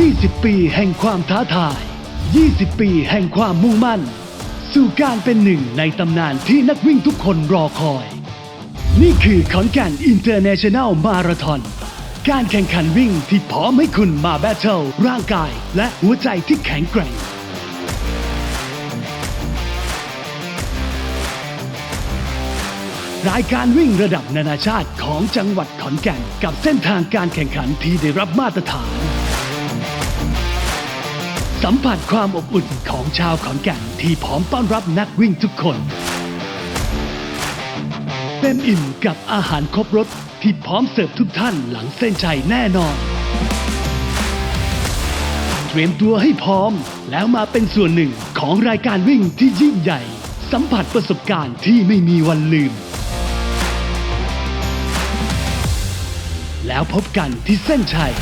20 ปีแห่งความท้าทาย 20 ปีแห่งความมุ่งมั่น สู่การเป็นหนึ่งในตำนานที่นักวิ่งทุกคนรอคอย นี่คือขอนแก่นอินเตอร์เนชั่นแนลมาราธอนการแข่งขันวิ่งที่พร้อมให้คุณมาแบทเทิลร่างกายและหัวใจที่แข็งแกร่ง รายการวิ่งระดับนานาชาติของจังหวัดขอนแก่น กับเส้นทางการแข่งขันที่ได้รับมาตรฐาน สัมผัสความอบอุ่นของชาวขอนแก่นที่พร้อมต้อนรับนักวิ่งทุกคน เต็มอิ่มกับอาหารครบรสที่พร้อมเสิร์ฟทุกท่านหลังเส้นชัยแน่นอน เตรียมตัวให้พร้อมแล้วมาเป็นส่วนหนึ่งของรายการวิ่งที่ยิ่งใหญ่ สัมผัสประสบการณ์ที่ไม่มีวันลืม แล้วพบกันที่เส้นชัย